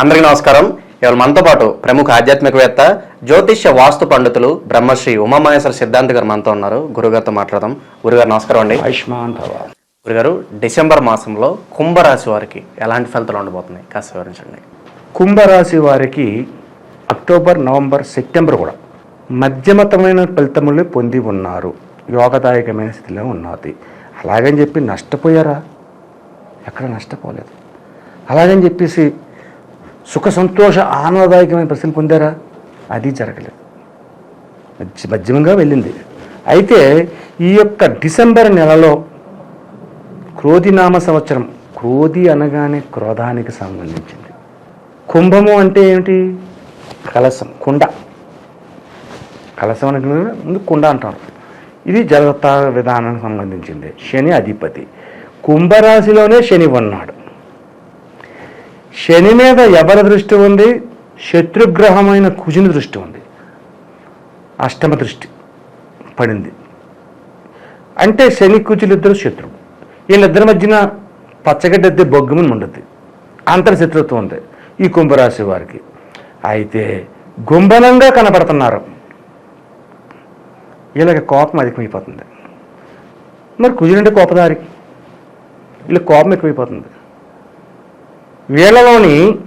అందరికీ నమస్కారం. ఇవాళ మనతో పాటు ప్రముఖ ఆధ్యాత్మికవేత్త జ్యోతిష్య వాస్తు పండితులు బ్రహ్మశ్రీ ఉమామహేశ్వర సిద్ధాంత్ గారు మనతో ఉన్నారు. గురుగారితో మాట్లాడదాం. గురుగారు నమస్కారం అండి. ఆయుష్మాన్ భవ గురుగారు డిసెంబర్ మాసంలో కుంభరాశి వారికి ఎలాంటి ఫలితాలు ఉండబోతున్నాయి? కాస్త వివరించండి. కుంభరాశి వారికి అక్టోబర్ నవంబర్ సెప్టెంబర్ కూడా మధ్యమతమైన ఫలితములు పొంది ఉన్నారు. యోగదాయకమైన స్థితిలో ఉన్నది అలాగని చెప్పి నష్టపోయారా? ఎక్కడ నష్టపోలేదు. అలాగని చెప్పేసి సుఖ సంతోష ఆనందదాయకమైన పరిస్థితులు పొందారా? అది జరగలేదు. మధ్య మధ్యమంగా వెళ్ళింది. అయితే ఈ యొక్క డిసెంబర్ నెలలో క్రోధినామ సంవత్సరం క్రోధి అనగానే క్రోధానికి సంబంధించింది. కుంభము అంటే ఏమిటి? కలసం కుండ. కలసం అనగా ముందు కుండ అంటారు. ఇది జలత విధానానికి సంబంధించింది. శని అధిపతి. కుంభరాశిలోనే శని ఉన్నాడు. శని మీద ఎవరి దృష్టి ఉంది? శత్రుగ్రహమైన కుజుని దృష్టి ఉంది. అష్టమ దృష్టి పడింది. అంటే శని కుజులిద్దరు శత్రువు. వీళ్ళిద్దరి మధ్యన పచ్చగడ్డెద్దే బొగ్గుమని ఉండద్ది. అంతర్శత్రుత్వం ఉంది ఈ కుంభరాశి వారికి. అయితే గుంభనంగా కనపడుతున్నారు వీళ్ళకి కోపం అధికమైపోతుంది. మరి కుజునంటే కోపదారి? వీళ్ళకి కోపం ఎక్కువైపోతుంది. వీళ్ళలోని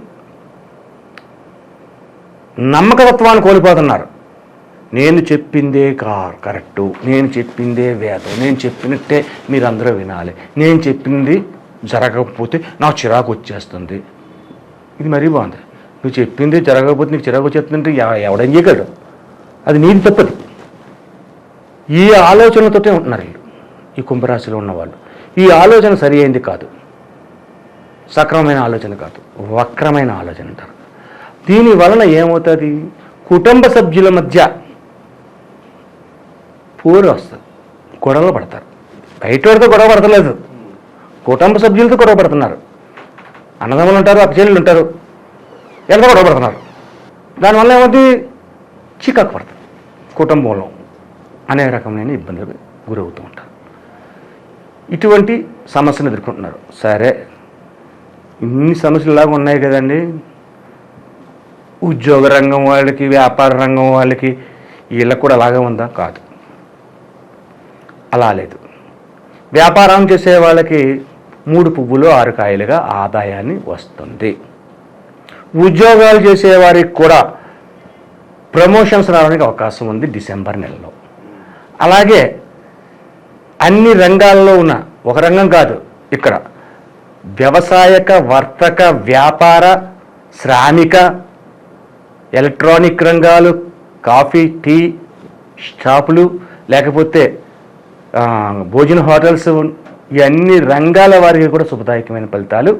నమ్మకతత్వాన్ని కోల్పోతున్నారు. నేను చెప్పిందే కార్ కరెక్టు. నేను చెప్పిందే వేదం. నేను చెప్పినట్టే మీరందరూ వినాలి. నేను చెప్పింది జరగకపోతే నాకు చిరాకు వచ్చేస్తుంది. ఇది మరీ బాగుంది. నువ్వు చెప్పింది జరగకపోతే నీకు చిరాకు వచ్చేస్తుందంటే ఎవడం చేయగలడు? అది నీది తప్పది. ఈ ఆలోచనలతోటే ఉంటున్నారు వీళ్ళు. ఈ కుంభరాశిలో ఉన్నవాళ్ళు. ఈ ఆలోచన సరి అయింది కాదు. సక్రమమైన ఆలోచన కాదు వక్రమైన ఆలోచన అంటారు. దీని వలన ఏమవుతుంది? కుటుంబ సభ్యుల మధ్య పోరు వస్తుంది గొడవలు పడతారు. బయటవాడితో గొడవ పడతలేదు. కుటుంబ సభ్యులతో గొడవ పడుతున్నారు. అన్నదమ్ములు ఉంటారు అక్కచెల్లెలు ఉంటారు ఎంత గొడవ పడుతున్నారు? దానివల్ల ఏమవుతుంది చికాకు పడుతుంది కుటుంబంలో అనే రకమైన ఇబ్బందులకు గురవుతూ ఉంటారు. ఇటువంటి సమస్యను ఎదుర్కొంటున్నారు. సరే ఇన్ని సమస్యలు లాగా ఉన్నాయి కదండి. ఉద్యోగ రంగం వాళ్ళకి వ్యాపార రంగం వాళ్ళకి వీళ్ళకి కూడా అలాగే ఉందా? కాదు. అలా లేదు. వ్యాపారం చేసే వాళ్ళకి మూడు పువ్వులు ఆరు కాయలుగా ఆదాయాన్ని వస్తుంది. ఉద్యోగాలు చేసేవారికి కూడా ప్రమోషన్స్ రావడానికి అవకాశం ఉంది డిసెంబర్ నెలలో. అలాగే అన్ని రంగాల్లో ఉన్న ఒక రంగం కాదు ఇక్కడ వ్యవసాయక వర్తక వ్యాపార శ్రామిక ఎలక్ట్రానిక్ రంగాలు కాఫీ టీ షాపులు లేకపోతే భోజన హోటల్స్ ఇవన్నీ రంగాల వారికి కూడా శుభదాయకమైన ఫలితాలు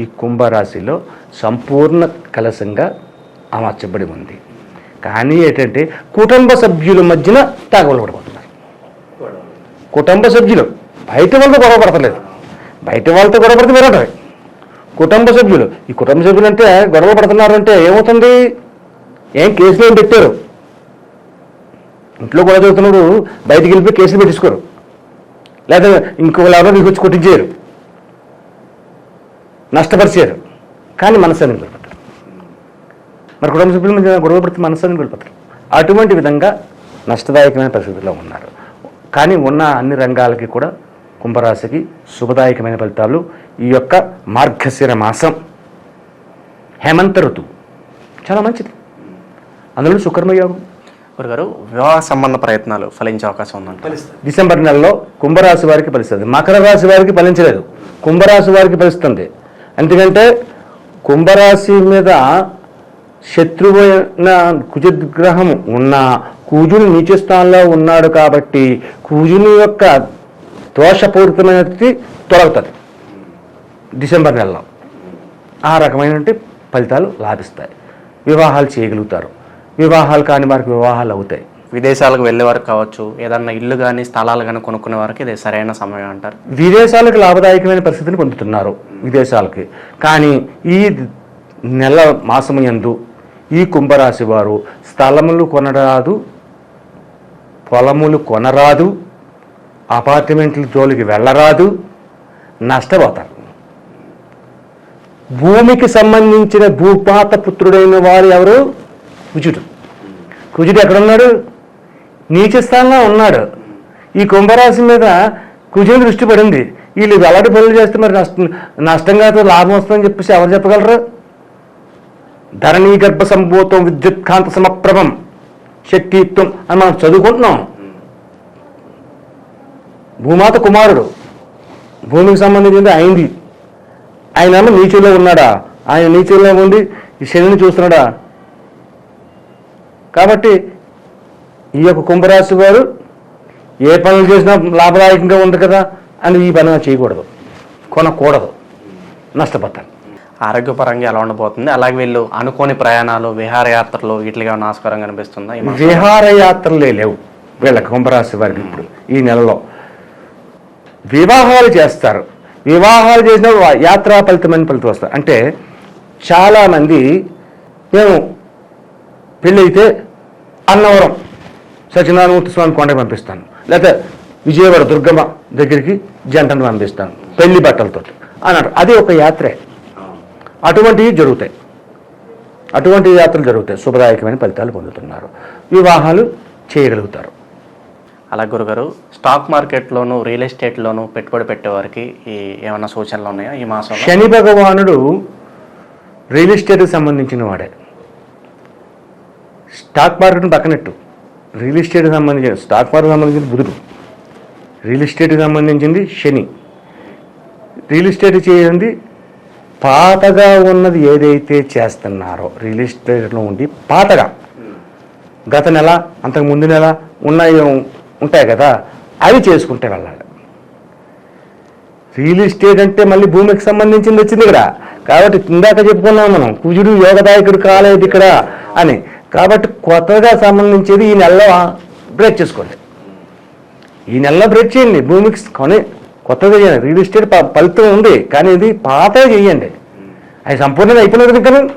ఈ కుంభరాశిలో సంపూర్ణ కలసంగా అమర్చబడి ఉంది. కానీ ఏంటంటే కుటుంబ సభ్యుల మధ్యన తాగవలు పడిపోతున్నారు. కుటుంబ సభ్యులు బయట వాళ్ళతో గొడవ పడతలేదు. బయట వాళ్ళతో గొడవ పడితే వేరే కుటుంబ సభ్యులు ఈ కుటుంబ సభ్యులు అంటే గొడవ పడుతున్నారు అంటే ఏమవుతుంది? ఏం కేసులు ఏం పెట్టారు? ఇంట్లో గొడవ చదువుతున్నాడు బయటికి వెళ్ళిపోయి కేసులు పెట్టించుకోరు. లేదా ఇంకోలాగా మీకు వచ్చి కొట్టించారు నష్టపరిచారు కానీ మనసానికి వెళ్ళిపోతారు మరి కుటుంబ సభ్యుల మీద గొడవ పడితే మనసానికి వెళ్ళిపోతారు అటువంటి విధంగా నష్టదాయకమైన పరిస్థితుల్లో ఉన్నారు. కానీ ఉన్న అన్ని రంగాలకి కూడా కుంభరాశికి శుభదాయకమైన ఫలితాలు. ఈ యొక్క మార్గశిర మాసం హేమంత ఋతువు. చాలా మంచిది. అందులో శుక్రమయోగం గురుగారు వివాహ సంబంధ ప్రయత్నాలు ఫలించే అవకాశం ఉందంట. డిసెంబర్ నెలలో కుంభరాశి వారికి ఫలిస్తుంది. మకర రాశి వారికి ఫలించలేదు. కుంభరాశి వారికి ఫలిస్తుంది. ఎందుకంటే కుంభరాశి మీద శత్రువైన కుజగ్రహం ఉన్న కుజుని నీచ స్థానంలో ఉన్నాడు కాబట్టి కుజుని యొక్క దోషపూరితమైనది తొలగుతుంది. డిసెంబర్ నెలలో. ఆ రకమైనటువంటి ఫలితాలు లాభిస్తాయి. వివాహాలు చేయగలుగుతారు. వివాహాలు కాని వారికి వివాహాలు అవుతాయి. విదేశాలకు వెళ్ళే వారికి కావచ్చు ఏదన్నా ఇల్లు కానీ స్థలాలు కానీ కొనుక్కునే వారికి ఇది సరైన సమయం అంటారు. విదేశాలకు లాభదాయకమైన పరిస్థితిని పొందుతున్నారు విదేశాలకి. కానీ ఈ నెల మాసము యందు ఈ కుంభరాశి వారు స్థలములు కొనరాదు పొలములు కొనరాదు అపార్ట్మెంట్ల జోలికి వెళ్ళరాదు నష్టపోతారు. భూమికి సంబంధించిన భూపాత పుత్రుడైన వారు ఎవరు? కుజుడు. కుజుడు ఎక్కడున్నాడు? నీచ స్థానంలో ఉన్నాడు. ఈ కుంభరాశి మీద కుజుని దృష్టి పడింది. వీళ్ళు వెల్లడి పనులు చేస్తే మరి నష్టం నష్టంగా అయితే లాభం వస్తుందని చెప్పేసి ఎవరు చెప్పగలరు? ధరణీ గర్భ సంభూతం విద్యుత్కాంత సమప్రభం శక్తిత్వం అని మనం చదువుకుంటున్నాం. భూమాత కుమారుడు. భూమికి సంబంధించింది అయింది. ఆయన ఏమో నీచులో ఉన్నాడా? ఆయన నీచులో ఉండి ఈ శనిని చూస్తున్నాడా? కాబట్టి ఈ యొక్క కుంభరాశి వారు ఏ పనులు చేసినా లాభదాయకంగా ఉంది కదా అని ఈ పని చేయకూడదు. కొనకూడదు. నష్టపోతారు. ఆరోగ్యపరంగా ఎలా ఉండబోతుంది? అలాగే వీళ్ళు అనుకోని ప్రయాణాలు విహారయాత్రలు వీటికి ఏమైనా ఆస్కారం కనిపిస్తుందా? విహారయాత్రలే లేవు. వీళ్ళకి కుంభరాశి వారికి ఇప్పుడు ఈ నెలలో. వివాహాలు చేస్తారు. వివాహాలు చేసిన యాత్రా ఫలితమైన ఫలితం వస్తారు అంటే చాలామంది మేము పెళ్ళైతే అన్నవరం సత్యనారాయణమూర్తి స్వామి కొండకి పంపిస్తాను. లేకపోతే విజయవాడ దుర్గమ్మ దగ్గరికి జంటను పంపిస్తాను. పెళ్ళి బట్టలతో అన్నాడు అది ఒక యాత్రే. అటువంటివి జరుగుతాయి. అటువంటి యాత్రలు జరుగుతాయి. శుభదాయకమైన ఫలితాలు పొందుతున్నారు. వివాహాలు చేయగలుగుతారు. అలా గురుగారు స్టాక్ మార్కెట్లోను రియల్ ఎస్టేట్లోను పెట్టుబడి పెట్టేవారికి ఈ ఏమైనా సూచనలు ఉన్నాయా ఈ మాసంలో? శని భగవానుడు రియల్ ఎస్టేట్కి సంబంధించిన వాడే. స్టాక్ మార్కెట్ని పక్కనట్టు. రియల్ ఎస్టేట్కి సంబంధించిన స్టాక్ మార్కెట్ సంబంధించిన బుధుడు. రియల్ ఎస్టేట్కి సంబంధించింది శని. రియల్ ఎస్టేట్ చేయండి పాతగా ఉన్నది ఏదైతే చేస్తున్నారో రియల్ ఎస్టేట్లో ఉండి పాతగా. గత నెల అంతకు ముందు నెల ఉన్నాయి ఉంటాయి కదా అవి చేసుకుంటే వెళ్ళాలి. రియల్ ఎస్టేట్ అంటే మళ్ళీ భూమికి సంబంధించింది వచ్చింది ఇక్కడ. కాబట్టి ఇందాక చెప్పుకున్నాం మనం కుజుడు యోగదాయకుడు కాలేదు ఇక్కడ అని. కాబట్టి కొత్తగా సంబంధించేది ఈ నెలలో బ్రేక్ చేసుకోండి. ఈ నెలలో బ్రేక్ చేయండి. భూమికి కొని కొత్తగా చేయండి. రియల్ ఎస్టేట్ ప- ఫలితం ఉంది కానీ ఇది పాతగా చేయండి. అది సంపూర్ణంగా అయిపోయినది ఇంకా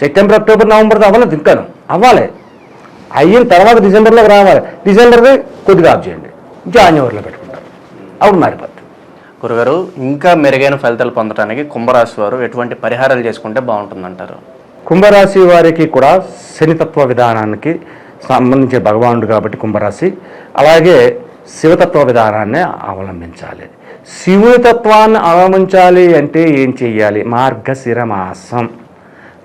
సెప్టెంబర్ అక్టోబర్ నవంబర్ అవ్వలేదు ఇంకా అవ్వాలి. అయిన తర్వాత డిసెంబర్లోకి రావాలి. డిసెంబర్లో కొద్దిగా ఆఫ్ చేయండి. జాన్యువరిలో పెట్టుకుంటారు. అప్పుడు మారిపోతుంది గురుగారు ఇంకా మెరుగైన ఫలితాలు పొందడానికి కుంభరాశి వారు ఎటువంటి పరిహారాలు చేసుకుంటే బాగుంటుందంటారు? కుంభరాశి వారికి కూడా శనితత్వ విధానానికి సంబంధించిన భగవానుడు కాబట్టి కుంభరాశి. అలాగే శివతత్వ విధానాన్ని అవలంబించాలి. శివుని తత్వాన్ని అవలంబించాలి అంటే ఏం చెయ్యాలి? మార్గశిర మాసం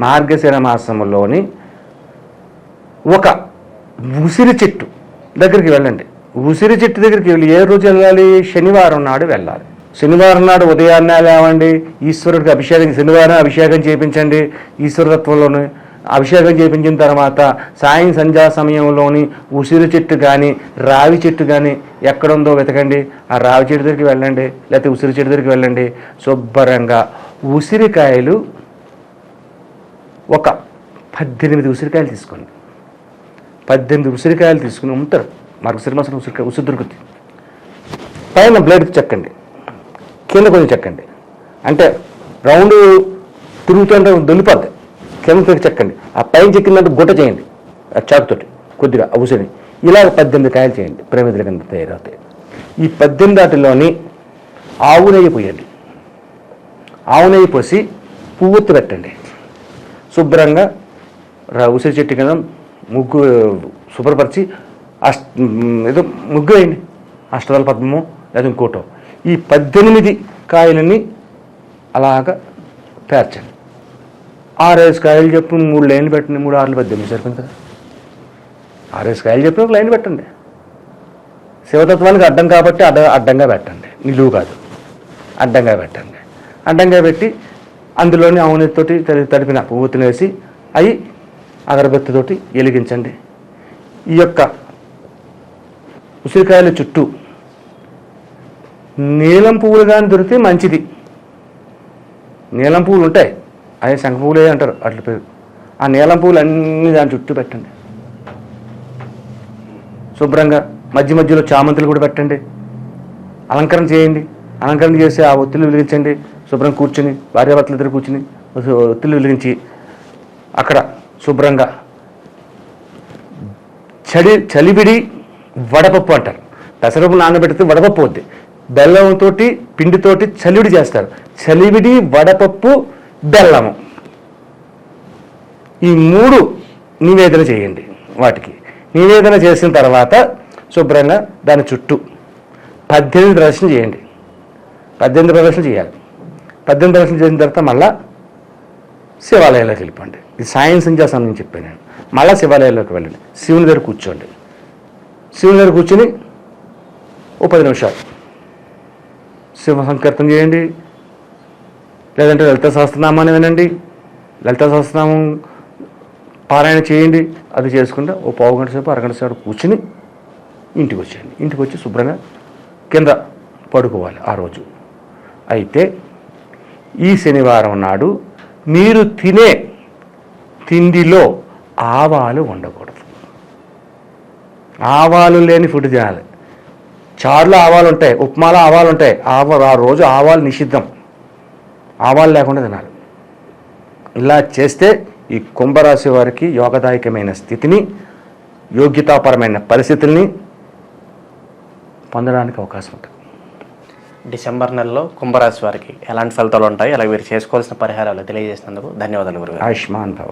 మార్గశిర మాసంలోని ఒక ఉసిరి చెట్టు దగ్గరికి వెళ్ళండి. ఉసిరి చెట్టు దగ్గరికి వెళ్ళి ఏ రోజు వెళ్ళాలి? శనివారం నాడు వెళ్ళాలి. శనివారం నాడు ఉదయాన్నే లేవండి. ఈశ్వరుడికి అభిషేకం శనివారం అభిషేకం చేయించండి ఈశ్వరతత్వంలోని అభిషేకం చేయించిన తర్వాత సాయం సంధ్యా సమయంలోని ఉసిరి చెట్టు కానీ రావి చెట్టు కానీ ఎక్కడుందో వెతకండి. ఆ రావి చెట్టు దగ్గరికి వెళ్ళండి. లేకపోతే ఉసిరి చెట్టు దగ్గరికి వెళ్ళండి. శుభ్రంగా ఉసిరికాయలు ఒక పద్దెనిమిది ఉసిరికాయలు తీసుకోండి. పద్దెనిమిది ఉసిరికాయలు తీసుకుని ఉంటారు మనకు సిరిమాసం ఉసిరికాయ ఉసిరి దొరుకుతుంది. పైన బ్లేడ్ చెక్కండి. కింద కొంచెం చెక్కండి. అంటే రౌండ్ తిరుగుతుంటే దొల్లిపోద్ది. కింద తిరిగి చెక్కండి. ఆ పైన చెక్కిందంటే గుట్ట చేయండి. ఆ చాకుతోటి కొద్దిగా ఆ ఉసిరిని. ఇలాగ పద్దెనిమిది కాయలు చేయండి. ప్రమిదల కింద తయారవుతాయి. ఈ పద్దెనిమిది వాటిలోని ఆవు నెయ్యి పోయండి. ఆవు నెయ్యి పోసి పువ్వొత్తు పెట్టండి. శుభ్రంగా ఉసిరి చెట్టు కింద ముగ్గు శుభ్రపరిచి అష్ట ఏదో ముగ్గు అయింది అష్టదళ పద్మము లేదా ఇంకోటో. ఈ పద్దెనిమిది కాయలని అలాగా పేర్చండి ఆరేసి కాయలు చెప్పి మూడు లైన్లు పెట్టండి మూడు ఆరులు పద్దెనిమిది సరిపోయింది కదా. ఆరేసి కాయలు చెప్పి ఒక లైన్ పెట్టండి. శివతత్వానికి అడ్డం కాబట్టి అడ్డ అడ్డంగా పెట్టండి. నిలువు కాదు. అడ్డంగా పెట్టండి. అడ్డంగా పెట్టి అందులోని అవునితోటి తడిపిన పువ్వు వేసి అవి అగరబత్తితోటి వెలిగించండి. ఈ యొక్క ఉసిరికాయల చుట్టూ నీలం పువ్వులు కానీ దొరికితే మంచిది. నీలం పువ్వులు ఉంటాయి. అదే శంఖ పువ్వులే అంటారు. అట్ల పేరు. ఆ నీలం పువ్వులు అన్నీ దాని చుట్టూ పెట్టండి. శుభ్రంగా మధ్య మధ్యలో చామంతులు కూడా పెట్టండి. అలంకరణ చేయండి. అలంకరణ చేసి ఆ ఒత్తిళ్ళు వెలిగించండి. శుభ్రం కూర్చుని భార్యాభర్తలు ఇద్దరు కూర్చుని ఒత్తిళ్ళు వెలిగించి అక్కడ శుభ్రంగా. చడి చలివిడి వడపప్పు అంటారు. పెసరపప్పు నానబెడితే వడపప్పు వద్ది బెల్లంతో పిండితోటి చలివిడి చేస్తారు. చలివిడి వడపప్పు బెల్లము. ఈ మూడు నివేదన చేయండి వాటికి. నివేదన చేసిన తర్వాత శుభ్రంగా దాని చుట్టూ పద్దెనిమిది ప్రదర్శన చేయండి. పద్దెనిమిది ప్రదర్శన చేయాలి. పద్దెనిమిది ప్రదర్శన చేసిన తర్వాత మళ్ళా శివాలయంలోకి వెళ్ళిపోండి. ఇది సాయం సంధ్యాసనం నేను చెప్పాను నేను. మళ్ళీ శివాలయంలోకి వెళ్ళండి. శివుని దగ్గర కూర్చోండి. శివుని దగ్గర కూర్చొని ఓ పది నిమిషాలు శివ సంకీర్తన చేయండి. లేదంటే లలిత సహస్రనామాన్ని వినండి. లలిత సహస్రనామం పారాయణ చేయండి. అది చేసుకుంటే ఓ పావు గంట సేపు అరగంట సేపు కూర్చుని ఇంటికి వచ్చేయండి. ఇంటికి వచ్చి శుభ్రంగా కింద పడుకోవాలి ఆ రోజు. అయితే ఈ శనివారం నాడు మీరు తినే తిండిలో ఆవాలు ఉండకూడదు. ఆవాలు లేని ఫుడ్ తినాలి. చారులో ఆవాలు ఉంటాయి ఉప్మాలో ఆవాలు ఉంటాయి. ఆవ ఆ రోజు ఆవాలు నిషిద్ధం. ఆవాలు లేకుండా తినాలి. ఇలా చేస్తే ఈ కుంభరాశి వారికి యోగదాయకమైన స్థితిని యోగ్యతాపరమైన పరిస్థితుల్ని పొందడానికి అవకాశం ఉంటుంది. డిసెంబర్ నెలలో కుంభరాశి వారికి ఎలాంటి ఫలితాలు ఉంటాయి? అలాగే వీరు చేసుకోవాల్సిన పరిహారాలు తెలియజేసినందుకు ధన్యవాదాలు గురుగారు. ఆయుష్మాన్ భవ.